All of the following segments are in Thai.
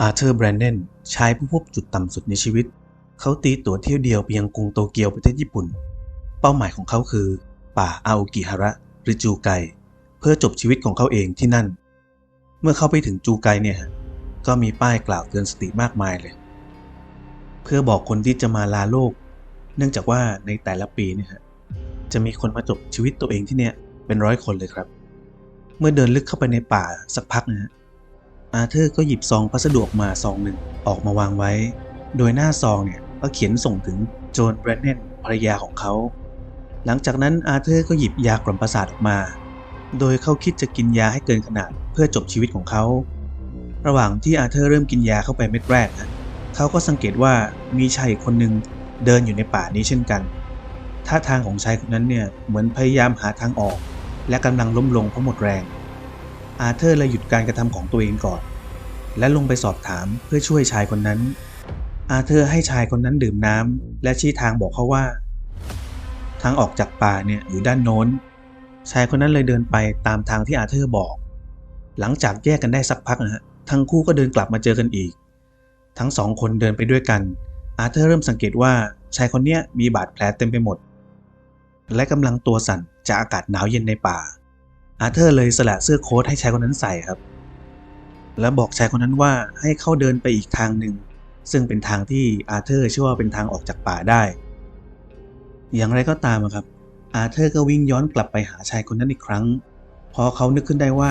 อาร์เธอร์ แบรนเดน ชายผู้พบจุดต่ำสุดในชีวิต เขาตีตั๋วเที่ยวเดียวไปยังกรุงโตเกียวประเทศญี่ปุ่น เป้าหมายของเขาคือ ป่าอาโอกิฮาระหรือจูไก เพื่อจบชีวิตของเขาเองที่นั่น เมื่อเขาไปถึงจูไกเนี่ย ก็มีป้ายกล่าวเตือนสติมากมายเลย เพื่อบอกคนที่จะมาลาโลก เนื่องจากว่าในแต่ละปีเนี่ยจะมีคนมาจบชีวิตตัวเองที่เนี่ยเป็นร้อยคนเลยครับ เมื่อเดินลึกเข้าไปในป่าสักพักนะฮะ อาเธอร์ก็หยิบซองพัสดุออกมาซองหนึ่งออกมาวางไว้ โดยหน้าซองเนี่ยก็เขียนส่งถึงโจนแบรนเนนภรรยาของเขา หลังจากนั้นอาเธอร์ก็หยิบยากล่อมประสาทออกมา โดยเขาคิดจะกินยาให้เกินขนาดเพื่อจบชีวิตของเขา ระหว่างที่อาเธอร์เริ่มกินยาเข้าไปเม็ดแรกนะเขาก็สังเกตว่ามีชายอีกคนหนึ่งเดินอยู่ในป่านี้เช่นกัน ท่าทางของชายคนนั้นเนี่ยเหมือนพยายามหาทางออก และกำลังล้มลงเพราะหมดแรง อาเธอร์เลยหยุดการกระทำของตัวเองก่อน และลงไปสอบถามเพื่อช่วยชายคนนั้น อาเธอร์ให้ชายคนนั้นดื่มน้ำและชี้ทางบอกเขาว่า ทางออกจากป่าเนี่ยอยู่ด้านโน้น ชายคนนั้นเลยเดินไปตามทางที่อาเธอร์บอก หลังจากแยกกันได้สักพักนะฮะทั้งคู่ก็เดินกลับมาเจอกันอีก ทั้งสองคนเดินไปด้วยกัน อาเธอร์เริ่มสังเกตว่าชายคนนี้มีบาดแผลเต็มไปหมด และกำลังตัวสั่นจากอากาศหนาวเย็นในป่า อาเธอร์เลยสละเสื้อโค้ทให้ชายคนนั้นใส่ครับ และบอกชายคนนั้นว่าให้เขาเดินไปอีกทางหนึ่ง ซึ่งเป็นทางที่อาเธอร์เชื่อว่าเป็นทางออกจากป่าได้ อย่างไรก็ตามครับ อาเธอร์ก็วิ่งย้อนกลับไปหาชายคนนั้นอีกครั้งพอเขานึกขึ้นได้ว่า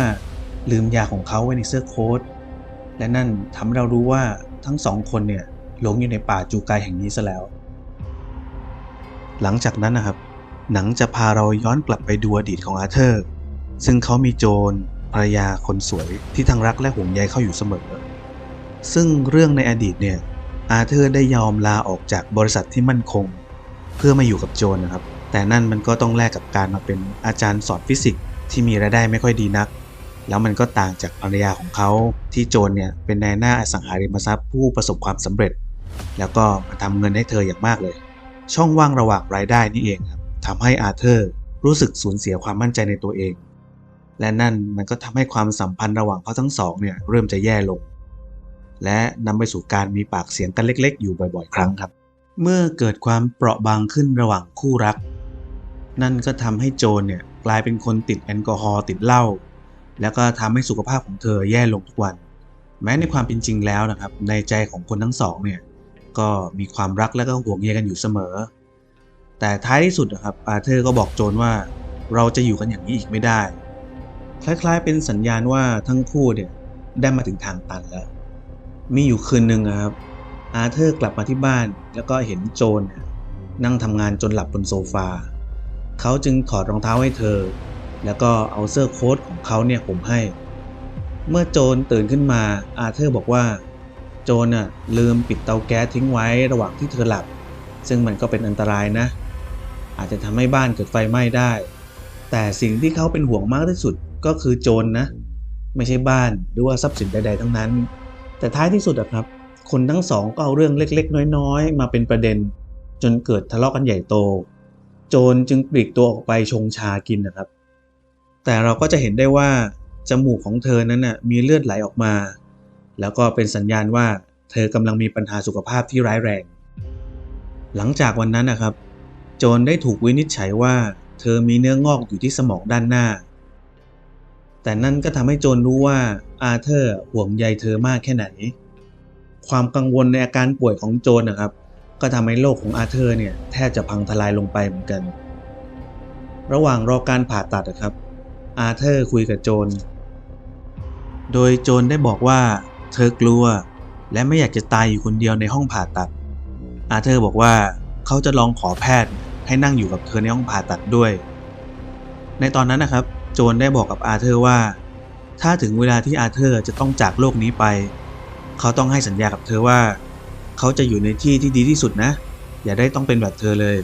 ลืมยาของเขาไว้ในเสื้อโค้ท และนั่นทำให้เรารู้ว่าทั้งสองคนเนี่ยหลงอยู่ในป่าจูไกแห่งนี้ซะแล้ว หลังจากนั้นนะครับ หนังจะพาเราย้อนกลับไปดูอดีตของอาเธอร์ ซึ่งเขามีโจรภรรยาคนสวยที่ทั้งรักและห่วงใยเขาอยู่เสมอ ซึ่งเรื่องในอดีตเนี่ยอาเธอร์ได้ยอมลาออกจากบริษัทที่มั่นคง เพื่อมาอยู่กับโจรนะครับ แต่นั่นมันก็ต้องแลกกับการมาเป็นอาจารย์สอนฟิสิกส์ที่มีรายได้ไม่ค่อยดีนัก แล้วมันก็ต่างจากภรรยาของเขาที่โจรเนี่ยเป็นนายหน้าอสังหาริมทรัพย์ผู้ประสบความสำเร็จ แล้วก็มาทำเงินให้เธออย่างมากเลย ช่องว่างระหว่างรายได้นี่เองครับทำให้อาเธอร์รู้สึกสูญเสียความมั่นใจในตัวเอง และนั่นมันก็ทำให้ความสัมพันธ์ระหว่างเขาทั้งสองเนี่ยเริ่มจะแย่ลง และนำไปสู่การมีปากเสียงกันเล็ก ๆ อยู่บ่อย ๆ ครั้งครับ เมื่อเกิดความเปราะบางขึ้นระหว่างคู่รัก นั่นก็ทำให้โจนเนี่ยกลายเป็นคนติดแอลกอฮอล์ติดเหล้าแล้วก็ทำให้สุขภาพของเธอแย่ลงทุกวัน แม้ในความเป็นจริงแล้วนะครับ ในใจของคนทั้งสองเนี่ยก็มีความรักและก็ห่วงใยกันอยู่เสมอ แต่ท้ายที่สุดนะครับอาเธอร์ก็บอกโจนว่าเราจะอยู่กันอย่างนี้อีกไม่ได้ คล้ายๆ เป็นสัญญาณว่าทั้งคู่เนี่ยได้มาถึงทางตันแล้ว มีอยู่คืนหนึ่งครับ อาเธอร์กลับมาที่บ้านแล้วก็เห็นโจนนั่งทำงานจนหลับบนโซฟา เขาจึงถอดรองเท้าให้เธอ แล้วก็เอาเสื้อโค้ทของเขาเนี่ยผมให้ เมื่อโจนตื่นขึ้นมา อาเธอร์บอกว่า โจนน่ะลืมปิดเตาแก๊สทิ้งไว้ระหว่างที่เธอหลับ ซึ่งมันก็เป็นอันตรายนะ อาจจะทำให้บ้านเกิดไฟไหม้ได้ แต่สิ่งที่เขาเป็นห่วงมากที่สุด ก็คือโจรนนะ ไม่ใช่บ้านหรือว่าทรัพย์สินใด ๆ ทั้งนั้น แต่ท้ายที่สุดครับ คนทั้งสองก็เอาเรื่องเล็ก ๆ น้อยๆ มาเป็นประเด็น จนเกิดทะเลาะกันใหญ่โต โจรจึงปลีกตัวออกไปชงชากินนะครับ แต่เราก็จะเห็นได้ว่าจมูกของเธอนั้นน่ะมีเลือดไหลออกมา แล้วก็เป็นสัญญาณว่าเธอกำลังมีปัญหาสุขภาพที่ร้ายแรง หลังจากวันนั้นนะครับ โจนได้ถูกวินิจฉัยว่า เธอมีเนื้องอกอยู่ที่สมองด้านหน้า แต่นั่นก็ทำให้โจนรู้ว่าอาเธอร์ห่วงใยเธอมากแค่ไหน ความกังวลในอาการป่วยของโจนนะครับ ก็ทำให้โลกของอาเธอร์เนี่ยแทบจะพังทลายลงไปเหมือนกัน ระหว่างรอการผ่าตัดนะครับ อาเธอร์คุยกับโจน โดยโจนได้บอกว่าเธอกลัว และไม่อยากจะตายอยู่คนเดียวในห้องผ่าตัด อาเธอร์บอกว่าเขาจะลองขอแพทย์ให้นั่งอยู่กับเธอในห้องผ่าตัดด้วย ในตอนนั้นนะครับ จนได้บอกกับอาเธอร์ว่า ถ้าถึงเวลาที่อาเธอร์จะต้องจากโลกนี้ไป เขาต้องให้สัญญากับเธอว่า เขาจะอยู่ในที่ที่ดีที่สุดนะ อย่าได้ต้องเป็นแบบเธอเลย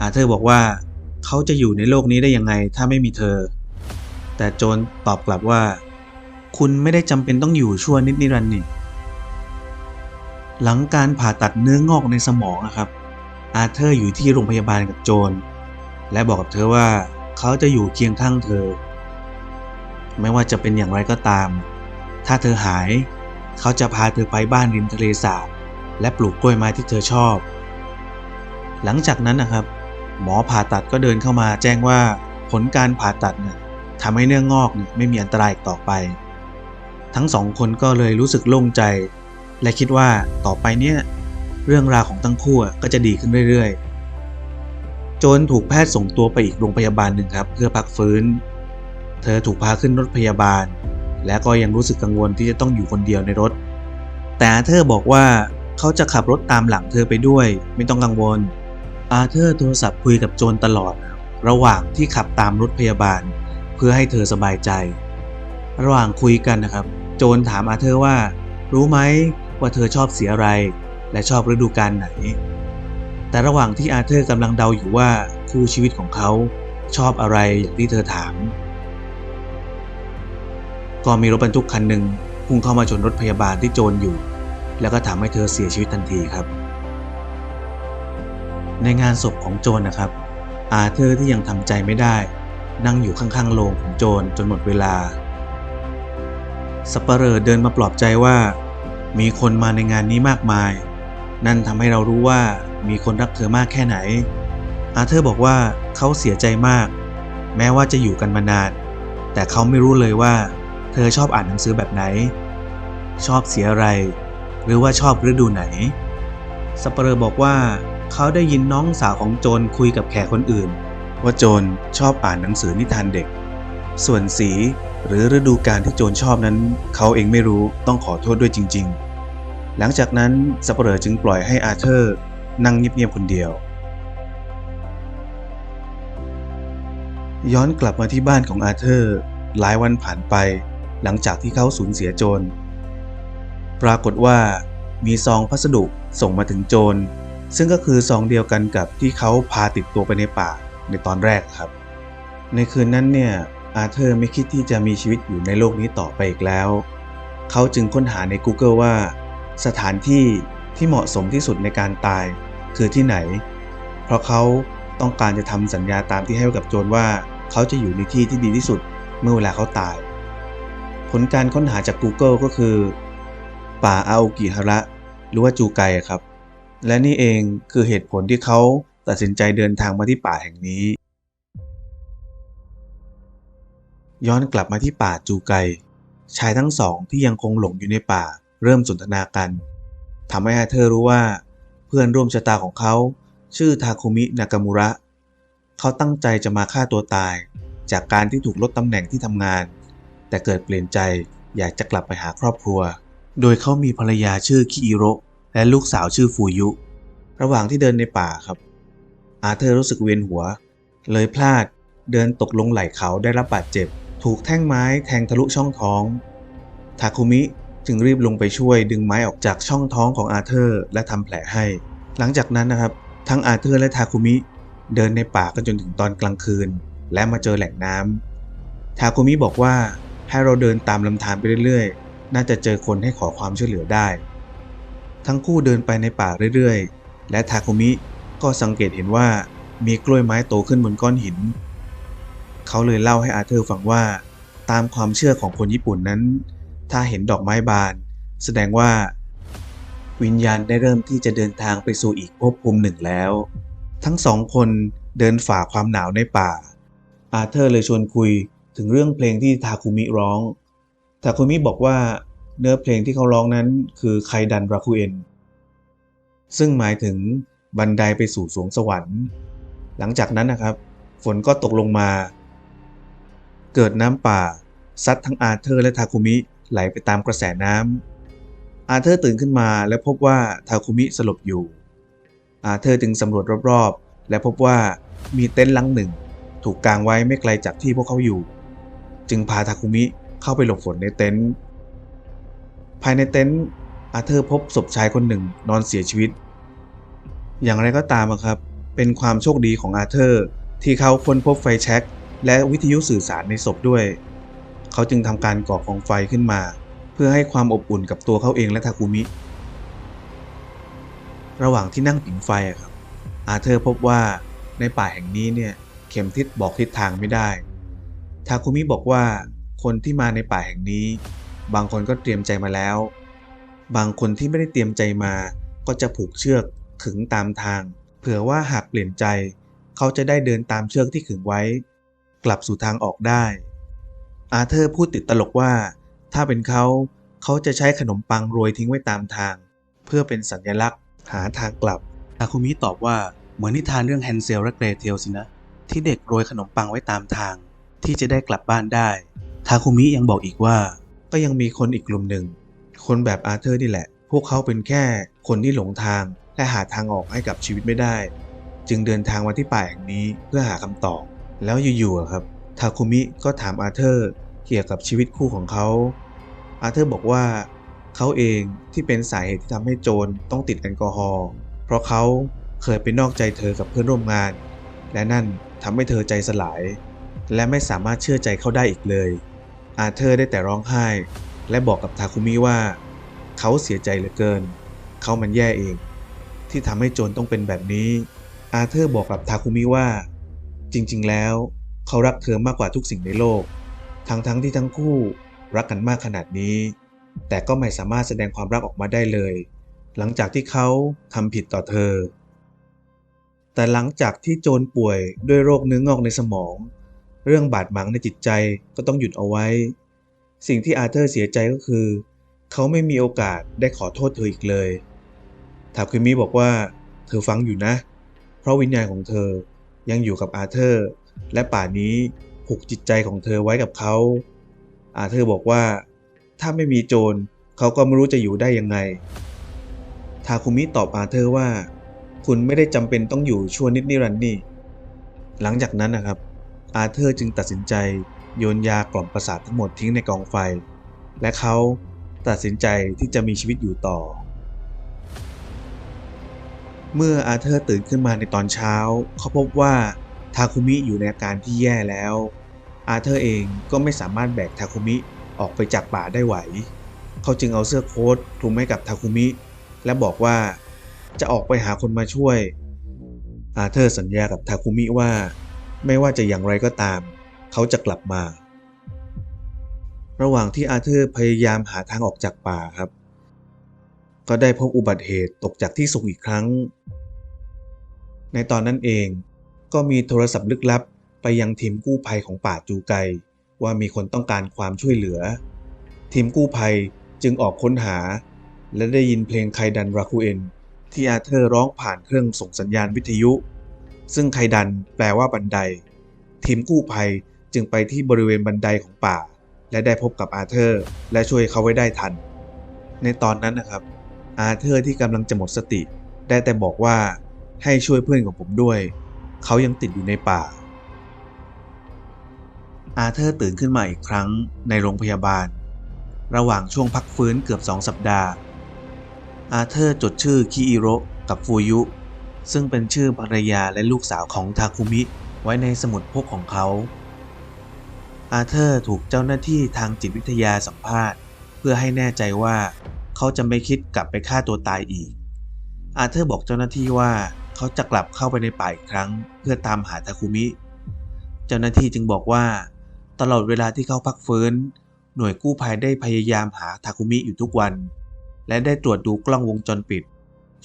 อาเธอร์บอกว่า เขาจะอยู่ในโลกนี้ได้ยังไงถ้าไม่มีเธอ แต่โจนตอบกลับว่า คุณไม่ได้จำเป็นต้องอยู่ชั่วนิดนิรันดร์นี่หลังการผ่าตัดเนื้องอกในสมองอะครับ อาเธอร์อยู่ที่โรงพยาบาลกับโจนและบอกกับเธอว่า เขาจะอยู่เคียงข้างเธอ ไม่ว่าจะเป็นอย่างไรก็ตาม ถ้าเธอหาย เขาจะพาเธอไปบ้านริมทะเลสาบและปลูกกล้วยไม้ที่เธอชอบ หลังจากนั้นนะครับ หมอผ่าตัดก็เดินเข้ามาแจ้งว่าผลการผ่าตัดเนี่ยทำให้เนื้องอกเนี่ยไม่มีอันตรายอีกต่อไป ทั้งสองคนก็เลยรู้สึกโล่งใจ และคิดว่าต่อไปเนี่ยเรื่องราวของทั้งคู่ก็จะดีขึ้นเรื่อยๆ จนถูกแพทย์ส่งตัวไปอีกโรงพยาบาลหนึ่งครับ เพื่อพักฟื้น เธอถูกพาขึ้นรถพยาบาล และก็ยังรู้สึกกังวลที่จะต้องอยู่คนเดียวในรถ แต่อาเธอร์บอกว่าเขาจะขับรถตามหลังเธอไปด้วย ไม่ต้องกังวล อาเธอร์โทรศัพท์คุยกับโจนตลอด ระหว่างที่ขับตามรถพยาบาล เพื่อให้เธอสบายใจ ระหว่างคุยกันนะครับ โจนถามอาเธอร์ว่า รู้ไหมว่าเธอชอบสีอะไร และชอบฤดูกาลไหน แต่ระหว่างที่อาเธอร์กำลังเดาอยู่ว่าคู่ชีวิตของเขาชอบอะไรอย่างที่เธอถาม ก็มีรถบรรทุกคันหนึ่งพุ่งเข้ามาชนรถพยาบาลที่โจรอยู่ แล้วก็ทำให้เธอเสียชีวิตทันทีครับ ในงานศพของโจรนะครับ อาเธอร์ที่ยังทำใจไม่ได้ นั่งอยู่ข้างๆโลงของโจรจนหมดเวลาสปเหร่อเดินมาปลอบใจว่า มีคนมาในงานนี้มากมาย นั่นทำให้เรารู้ว่า มีคนรักเธอมากแค่ไหน อาเธอร์บอกว่าเขาเสียใจมาก แม้ว่าจะอยู่กันมานาน แต่เขาไม่รู้เลยว่า เธอชอบอ่านหนังสือแบบไหน ชอบเสียอะไร หรือว่าชอบฤดูไหนสปเหร่อบอกว่าเขาได้ยินน้องสาวของโจรคุยกับแขกคนอื่น ว่าโจรชอบอ่านหนังสือนิทานเด็ก ส่วนสีหรือฤดูกาลที่โจรชอบนั้น เขาเองไม่รู้ต้องขอโทษด้วยจริง ๆ หลังจากนั้นสปเหร่อจึงปล่อยให้อาเธอร์ นั่งเงียบๆคนเดียว ย้อนกลับมาที่บ้านของอาเธอร์ หลายวันผ่านไปหลังจากที่เขาสูญเสียโจร ปรากฏว่ามีซองพัสดุส่งมาถึงโจร ซึ่งก็คือซองเดียวกันกับที่เขาพาติดตัวไปในป่าในตอนแรกครับ ในคืนนั้นเนี่ยอาเธอร์ไม่คิดที่จะมีชีวิตอยู่ในโลกนี้ต่อไปอีกแล้ว เขาจึงค้นหาใน Google ว่า สถานที่ ที่เหมาะสมที่สุดในการตายคือที่ไหน เพราะเขาต้องการจะทำสัญญาตามที่ให้ไว้กับโจรว่าเขาจะอยู่ในที่ที่ดีที่สุดเมื่อเวลาเขาตาย ผลการค้นหาจาก Google ก็คือ ป่าอาโอกิฮาระหรือว่าจูไกครับ และนี่เองคือเหตุผลที่เขาตัดสินใจเดินทางมาที่ป่าแห่งนี้ ย้อนกลับมาที่ป่าจูไก ชายทั้งสองที่ยังคงหลงอยู่ในป่า เริ่มสนทนากัน ทำให้อาเธอร์รู้ว่า เพื่อนร่วมชะตาของเขา ชื่อทาคุมินากามุระ เขาตั้งใจจะมาฆ่าตัวตาย จากการที่ถูกลดตำแหน่งที่ทำงาน แต่เกิดเปลี่ยนใจอยากจะกลับไปหาครอบครัว โดยเขามีภรรยาชื่อคิอิโระและลูกสาวชื่อฟูยุ ระหว่างที่เดินในป่าครับ อาเธอร์รู้สึกเวียนหัว เลยพลาดเดินตกลงไหล่เขาได้รับบาดเจ็บ ถูกแท่งไม้แทงทะลุช่องท้อง ทาคุมิ จึงรีบลงไปช่วยดึงไม้ออกจากช่องท้องของอาเธอร์และทำแผลให้ หลังจากนั้นนะครับทั้งอาเธอร์และทาคุมิเดินในป่ากันจนถึงตอนกลางคืน และมาเจอแหล่งน้ำทาคุมิบอกว่าให้เราเดินตามลำธารไปเรื่อยๆ น่าจะเจอคนให้ขอความช่วยเหลือได้ ทั้งคู่เดินไปในป่าเรื่อยๆ และทาคุมิก็สังเกตเห็นว่ามีกล้วยไม้โตขึ้นบนก้อนหิน เขาเลยเล่าให้อาเธอร์ฟังว่า ตามความเชื่อของคนญี่ปุ่นนั้น ถ้าเห็นดอกไม้บาน แสดงว่า วิญญาณได้เริ่มที่จะเดินทางไปสู่อีกภพภูมิหนึ่งแล้ว ทั้งสองคนเดินฝ่าความหนาวในป่า อาเธอร์เลยชวนคุยถึงเรื่องเพลงที่ทาคุมิร้อง ทาคุมิบอกว่าเนื้อเพลงที่เขาร้องนั้นคือไคดันราคุเอนซึ่งหมายถึงบันไดไปสู่สวงสวรรค์ หลังจากนั้นนะครับ ฝนก็ตกลงมา เกิดน้ำป่า ซัดทั้งอาเธอร์และทาคุมิ ไหลไปตามกระแสน้ำอาเธอร์ตื่นขึ้นมาและพบว่าทาคุมิสลบอยู่ อาเธอร์จึงสำรวจรอบๆ และพบว่ามีเต็นท์หลังหนึ่ง ถูกกางไว้ไม่ไกลจากที่พวกเขาอยู่ จึงพาทาคุมิเข้าไปหลบฝนในเต็นท์ภายในเต็นท์อาเธอร์พบศพชายคนหนึ่งนอนเสียชีวิต อย่างไรก็ตามครับ เป็นความโชคดีของอาเธอร์ที่เขาค้นพบไฟแช็กและวิทยุสื่อสารในศพด้วย เขาจึงทำการก่อกองไฟขึ้นมา เพื่อให้ความอบอุ่นกับตัวเขาเองและทาคุมิ ระหว่างที่นั่งผิงไฟครับ อาเธอร์พบว่าในป่าแห่งนี้เนี่ยเข็มทิศบอกทิศทางไม่ได้ ทาคุมิบอกว่าคนที่มาในป่าแห่งนี้ บางคนก็เตรียมใจมาแล้ว บางคนที่ไม่ได้เตรียมใจมา ก็จะผูกเชือกขึงตามทาง เผื่อว่าหากเปลี่ยนใจ เขาจะได้เดินตามเชือกที่ขึงไว้ กลับสู่ทางออกได้ อาเธอร์พูดติดตลกว่า ถ้าเป็นเขาเขาจะใช้ขนมปังโรยทิ้งไว้ตามทาง เพื่อเป็นสัญลักษณ์ หาทางกลับทาคุมิตอบว่าเหมือนนิทานเรื่องแฮนเซลและเกรเทลสินะ ที่เด็กโรยขนมปังไว้ตามทาง ที่จะได้กลับบ้านได้ทาคุมิยังบอกอีกว่า ก็ยังมีคนอีกกลุ่มหนึ่ง คนแบบอาเธอร์นี่แหละ พวกเขาเป็นแค่คนที่หลงทาง และหาทางออกให้กับชีวิตไม่ได้ จึงเดินทางมาที่ป่าแห่งนี้เพื่อหาคำตอบแล้วอยู่ๆครับทาคุมิก็ถามอาเธอร์ กี่ยวกับชีวิตคู่ของเขา อาเธอร์บอกว่า เขาเองที่เป็นสาเหตุที่ทำให้โจรต้องติดแอลกอฮอล์เพราะเขาเคยไปนอกใจเธอกับเพื่อนร่วมงาน และนั่นทำให้เธอใจสลาย และไม่สามารถเชื่อใจเขาได้อีกเลย อาเธอร์ได้แต่ร้องไห้ และบอกกับทาคุมิว่า เขาเสียใจเหลือเกิน เขามันแย่เอง ที่ทำให้โจรต้องเป็นแบบนี้ อาเธอร์บอกกับทาคุมิว่า จริง ๆ แล้ว เขารักเธอมากกว่าทุกสิ่งในโลก ทั้งๆทที่ทั้งคู่รักกันมากขนาดนี้ แต่ก็ไม่สามารถแสดงความรักออกมาได้เลย หลังจากที่เขาทำผิดต่อเธอ แต่หลังจากที่โจรป่วยด้วยโรคเนื้องอกในสมอง เรื่องบาดหมางในจิตใจก็ต้องหยุดเอาไว้ สิ่งที่อาเธอร์เสียใจก็คือ เขาไม่มีโอกาสได้ขอโทษเธออีกเลยทาคุมิบอกว่า เธอฟังอยู่นะ เพราะวิญญาณของเธอยังอยู่กับอาเธอร์ และป่านนี้ ผูกจิตใจของเธอไว้กับเขาอาเธอร์บอกว่า ถ้าไม่มีโจรเขาก็ไม่รู้จะอยู่ได้ยังไง ทาคุมิตอบอาเธอร์ว่า คุณไม่ได้จำเป็นต้องอยู่ชั่วนิดนิรันดร์นี่ หลังจากนั้นนะครับ อาเธอร์จึงตัดสินใจโยนยากล่อมประสาททั้งหมดทิ้งในกองไฟ และเขาตัดสินใจที่จะมีชีวิตอยู่ต่อ เมื่ออาเธอร์ตื่นขึ้นมาในตอนเช้า เขาพบว่า ทาคุมิอยู่ในอาการที่แย่แล้ว อาเธอร์เองก็ไม่สามารถแบกทาคุมิออกไปจากป่าได้ไหว เขาจึงเอาเสื้อโค้ทคลุมให้กับทาคุมิ และบอกว่าจะออกไปหาคนมาช่วย อาเธอร์สัญญากับทาคุมิว่า ไม่ว่าจะอย่างไรก็ตาม เขาจะกลับมา ระหว่างที่อาเธอร์พยายามหาทางออกจากป่าครับ ก็ได้พบอุบัติเหตุตกจากที่สูงอีกครั้ง ในตอนนั้นเอง ก็มีโทรศัพท์ลึกลับ ไปยังทีมกู้ภัยของป่าจูไก ว่ามีคนต้องการความช่วยเหลือ ทีมกู้ภัยจึงออกค้นหา และได้ยินเพลงไคดันราคูเอนที่อาเธอร์ร้องผ่านเครื่องส่งสัญญาณวิทยุ ซึ่งไคดันแปลว่าบันได ทีมกู้ภัยจึงไปที่บริเวณบันไดของป่า และได้พบกับอาเธอร์ และช่วยเขาไว้ได้ทัน ในตอนนั้นนะครับ อาเธอร์ที่กำลังจะหมดสติ ได้แต่บอกว่าให้ช่วยเพื่อนของผมด้วย เขายังติดอยู่ในป่า อาเธอร์ตื่นขึ้นมาอีกครั้งในโรงพยาบาล ระหว่างช่วงพักฟื้นเกือบสองสัปดาห์ อาเธอร์จดชื่อคิอิโรกับฟูยุ ซึ่งเป็นชื่อภรรยาและลูกสาวของทาคุมิไว้ในสมุดพกของเขา อาเธอร์ถูกเจ้าหน้าที่ทางจิตวิทยาสัมภาษณ์ เพื่อให้แน่ใจว่าเขาจะไม่คิดกลับไปฆ่าตัวตายอีก อาเธอร์บอกเจ้าหน้าที่ว่า เขาจะกลับเข้าไปในป่าอีกครั้ง เพื่อตามหาทาคุมิ เจ้าหน้าที่จึงบอกว่า ตลอดเวลาที่เขาพักฟื้น หน่วยกู้ภัยได้พยายามหาทาคุมิอยู่ทุกวัน และได้ตรวจดูกล้องวงจรปิด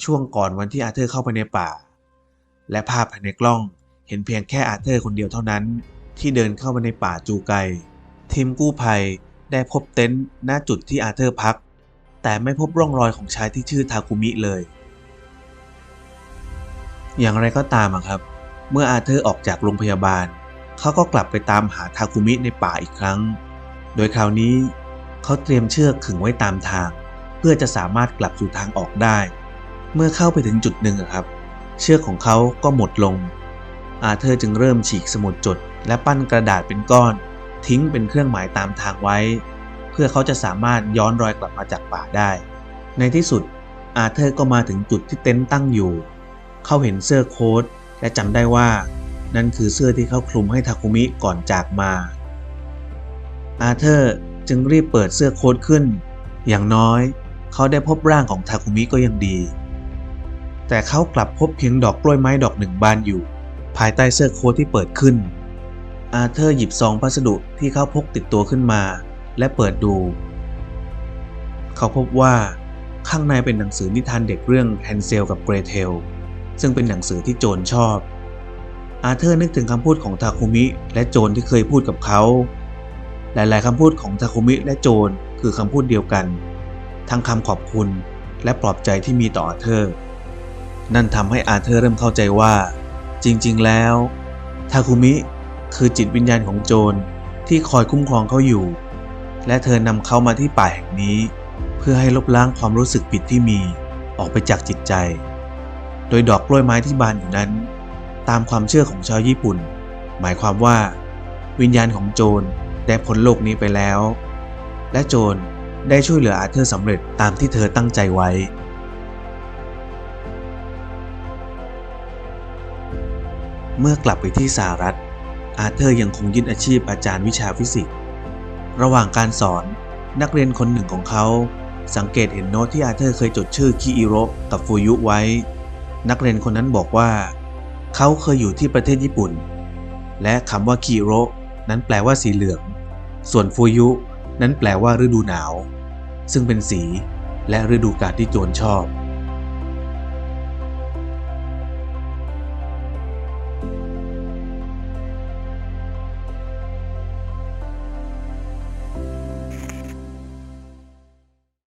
ช่วงก่อนวันที่อาเธอร์เข้าไปในป่า และภาพภายในกล้องเห็นเพียงแค่อาเธอร์คนเดียวเท่านั้น ที่เดินเข้ามาในป่าจูไกทีมกู้ภัยได้พบเต็นท์หน้าจุดที่อาเธอร์พัก แต่ไม่พบร่องรอยของชายที่ชื่อทาคุมิเลย อย่างไรก็ตามครับ เมื่ออาเธอร์ออกจากโรงพยาบาล เขาก็กลับไปตามหาทาคุมิในป่าอีกครั้ง โดยคราวนี้เขาเตรียมเชือกขึงไว้ตามทาง เพื่อจะสามารถกลับสู่ทางออกได้ เมื่อเข้าไปถึงจุดหนึ่งครับ เชือกของเขาก็หมดลง อาเธอร์จึงเริ่มฉีกสมุดจด และปั้นกระดาษเป็นก้อน ทิ้งเป็นเครื่องหมายตามทางไว้ เพื่อเขาจะสามารถย้อนรอยกลับมาจากป่าได้ ในที่สุดอาเธอร์ก็มาถึงจุดที่เต็นท์ตั้งอยู่ เขาเห็นเสื้อโค้ทและจำได้ว่า นั่นคือเสื้อที่เขาคลุมให้ทาคุมิก่อนจากมา อาเธอร์จึงรีบเปิดเสื้อโค้ทขึ้น อย่างน้อย เขาได้พบร่างของทาคุมิก็ยังดี แต่เขากลับพบเพียงดอกกล้วยไม้ดอกหนึ่งบานอยู่ ภายใต้เสื้อโค้ทที่เปิดขึ้น อาเธอร์หยิบซองพัสดุที่เขาพกติดตัวขึ้นมา และเปิดดู เขาพบว่าข้างในเป็นหนังสือนิทานเด็กเรื่องแฮนเซลกับเกรเทล ซึ่งเป็นหนังสือที่โจนชอบ อาเธอร์นึกถึงคำพูดของทาคุมิและโจนที่เคยพูดกับเขา หลายๆคำพูดของทาคุมิและโจนคือคำพูดเดียวกัน ทั้งคำขอบคุณและปลอบใจที่มีต่ออาเธอร์ นั่นทำให้อาเธอร์เริ่มเข้าใจว่า จริงๆ แล้วทาคุมิคือจิตวิญญาณของโจรที่คอยคุ้มครองเขาอยู่ และเธอนำเขามาที่ป่าแห่งนี้ เพื่อให้ลบล้างความรู้สึกผิดที่มีออกไปจากจิตใจ โดยดอกกล้วยไม้ที่บานอยู่นั้น ตามความเชื่อของชาวญี่ปุ่น หมายความว่า วิญญาณของโจรได้พ้นโลกนี้ไปแล้ว และโจรได้ช่วยเหลืออาเธอร์สำเร็จตามที่เธอตั้งใจไว้ เมื่อกลับไปที่สหรัฐ อาเธอร์ยังคงยึดอาชีพอาจารย์วิชาฟิสิกส์ ระหว่างการสอนนักเรียนคนหนึ่งของเขา สังเกตเห็นโน้ตที่อาเธอร์เคยจดชื่อคิอิโรกับฟูยุไว้ นักเรียนคนนั้นบอกว่า เขาเคยอยู่ที่ประเทศญี่ปุ่น และคำว่าคีโรนั้นแปลว่าสีเหลือง ส่วนฟูยุนั้นแปลว่าฤดูหนาว ซึ่งเป็นสีและฤดูกาลที่โจรชอบ